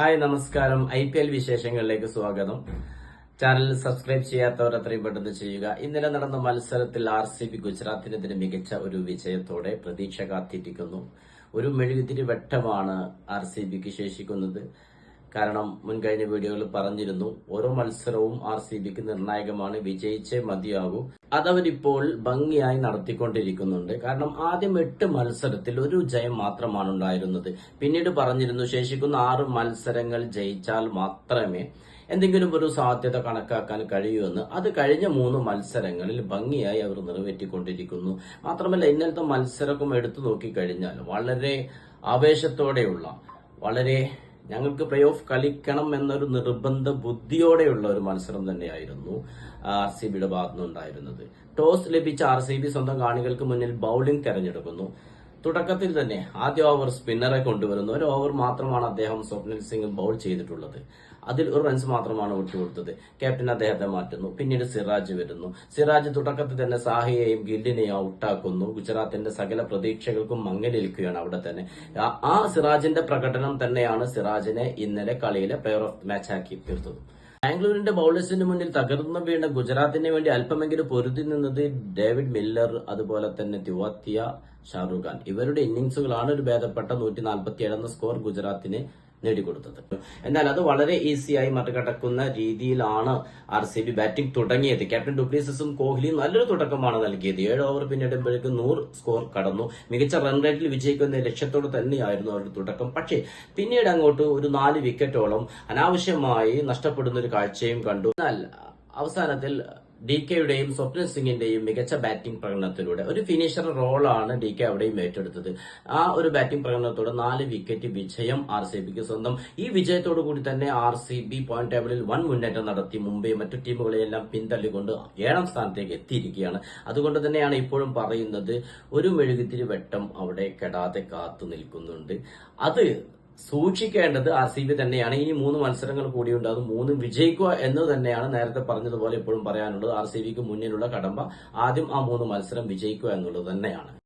Hi നമസ്കാരം. I P L വിശേഷങ്ങളിലേക്ക് സ്വാഗതം. ചാനൽ സബ്സ്ക്രൈബ് ചെയ്യാത്തവർ അത്രയും പെട്ടെന്ന് ചെയ്യുക. ഇന്നലെ നടന്ന മത്സരത്തിൽ ആർ സി ബി ഗുജറാത്തിനെതിരെ മികച്ച ഒരു വിജയത്തോടെ പ്രതീക്ഷ കാത്തിരിക്കുന്നു. ഒരു മെഴുകുതിരി വെട്ടമാണ് ആർ സി ബിക്ക് ശേഷിക്കുന്നത്. കാരണം മുൻകഴിഞ്ഞ വീഡിയോയിൽ പറഞ്ഞിരുന്നു ഓരോ മത്സരവും ആർ സി ബിക്ക് നിർണായകമാണ് വിജയിച്ചേ മതിയാകൂ. അതവരിപ്പോൾ ഭംഗിയായി നടത്തിക്കൊണ്ടിരിക്കുന്നുണ്ട്. കാരണം ആദ്യം എട്ട് മത്സരത്തിൽ ഒരു ജയം മാത്രമാണ് ഉണ്ടായിരുന്നത്. പിന്നീട് പറഞ്ഞിരുന്നു ശേഷിക്കുന്ന ആറ് മത്സരങ്ങൾ ജയിച്ചാൽ മാത്രമേ എന്തെങ്കിലും ഒരു സാധ്യത കണക്കാക്കാൻ കഴിയുമെന്ന് അത് കഴിഞ്ഞ മൂന്ന് മത്സരങ്ങളിൽ ഭംഗിയായി അവർ നിറവേറ്റിക്കൊണ്ടിരിക്കുന്നു. മാത്രമല്ല ഇന്നലത്തെ മത്സരക്കും എടുത്തു നോക്കിക്കഴിഞ്ഞാൽ വളരെ ആവേശത്തോടെയുള്ള വളരെ ഞങ്ങൾക്ക് പ്ലേ ഓഫ് കളിക്കണം എന്നൊരു നിർബന്ധ ബുദ്ധിയോടെയുള്ള ഒരു മത്സരം തന്നെയായിരുന്നു ആർ സി ബിയുടെ ഭാഗത്തുനിന്നുണ്ടായിരുന്നത്. ടോസ് ലഭിച്ച ആർ സി ബി സ്വന്തം കാണികൾക്ക് മുന്നിൽ ബൌളിംഗ് തെരഞ്ഞെടുക്കുന്നു. തുടക്കത്തിൽ തന്നെ ആദ്യ ഓവർ സ്പിന്നറെ കൊണ്ടുവരുന്നു ഒരു ഓവർ മാത്രമാണ് അദ്ദേഹം സ്വപ്നിൽ സിംഗ് ബൗൾ ചെയ്തിട്ടുള്ളത്. അതിൽ ഒരു റൺസ് മാത്രമാണ് വിട്ടുകൊടുത്തത് ക്യാപ്റ്റൻ അദ്ദേഹത്തെ മാറ്റുന്നു. പിന്നീട് സിറാജ് വരുന്നു. സിറാജ് തുടക്കത്തിൽ തന്നെ സാഹിയെയും ഗില്ലിനെയും ഔട്ടാക്കുന്നു. ഗുജറാത്തിന്റെ സകല പ്രതീക്ഷകൾക്കും മങ്ങലേൽക്കുകയാണ് അവിടെ തന്നെ. ആ- സിറാജിന്റെ പ്രകടനം തന്നെയാണ് സിറാജിനെ ഇന്നലെ കളിയിലെ പ്ലെയർ ഓഫ് മാച്ച് ആക്കി തീർത്തത്. ബാംഗ്ലൂരിന്റെ ബൌളേഴ്സിന് മുന്നിൽ തകർന്നു വീണ ഗുജറാത്തിന് വേണ്ടി അല്പമെങ്കിലും പൊരുതി നിന്നത് ഡേവിഡ് മില്ലർ അതുപോലെ തന്നെ തിവാത്തിയ ഷാറൂഖ് ഖാൻ ഇവരുടെ ഇന്നിംഗ്സുകളാണ് ഒരു ഭേദപ്പെട്ട നൂറ്റി നാൽപ്പത്തി സ്കോർ ഗുജറാത്തിന് നേടിക്കൊടുത്തത്. എന്നാൽ അത് വളരെ ഈസിയായി മറികടക്കുന്ന രീതിയിലാണ് ആർ സി ബി ബാറ്റിംഗ് തുടങ്ങിയത്. ക്യാപ്റ്റൻ ഡുപ്ലീസസും കോഹ്ലിയും നല്ലൊരു തുടക്കമാണ് നൽകിയത്. ഏഴ് ഓവർ പിന്നിടുമ്പോഴേക്ക് നൂറ് സ്കോർ കടന്നു. മികച്ച റൺ റേറ്റിൽ വിജയിക്കുന്ന ലക്ഷ്യത്തോടെ തന്നെയായിരുന്നു അവരുടെ തുടക്കം. പക്ഷേ പിന്നീട് അങ്ങോട്ട് ഒരു നാല് വിക്കറ്റോളം അനാവശ്യമായി നഷ്ടപ്പെടുന്ന ഒരു കാഴ്ചയും കണ്ടു. എന്നാൽ അവസാനത്തിൽ ഡി കെയുടെയും സ്വപ്ന സിംഗിന്റെയും മികച്ച ബാറ്റിംഗ് പ്രകടനത്തിലൂടെ. ഒരു ഫിനിഷർ റോളാണ് ഡി കെ അവിടെയും ഏറ്റെടുത്തത്. ആ ഒരു ബാറ്റിംഗ് പ്രകടനത്തോടെ നാല് വിക്കറ്റ് വിജയം ആർ സി ബിക്ക് സ്വന്തം. ഈ വിജയത്തോടു കൂടി തന്നെ ആർ സി ബി പോയിന്റ് ടേബിളിൽ വൻ മുന്നേറ്റം നടത്തി മുംബൈ മറ്റു ടീമുകളെയെല്ലാം പിന്തള്ളിക്കൊണ്ട് ഏഴാം സ്ഥാനത്തേക്ക് എത്തിയിരിക്കുകയാണ്. അതുകൊണ്ട് തന്നെയാണ് ഇപ്പോഴും പറയുന്നത് ഒരു മെഴുകുതിരി വെട്ടം അവിടെ കെടാതെ കാത്തു നിൽക്കുന്നുണ്ട്. അത് സൂക്ഷിക്കേണ്ടത് ആർ സി ബി തന്നെയാണ്. ഇനി മൂന്ന് മത്സരങ്ങൾ കൂടിയുണ്ട്. അത് മൂന്നും വിജയിക്കുക എന്ന് തന്നെയാണ് നേരത്തെ പറഞ്ഞതുപോലെ ഇപ്പോഴും പറയാനുള്ളത്. ആർ സി ബിക്ക് മുന്നിലുള്ള കടമ്പ ആദ്യം ആ മൂന്ന് മത്സരം വിജയിക്കുക എന്നുള്ളത് തന്നെയാണ്.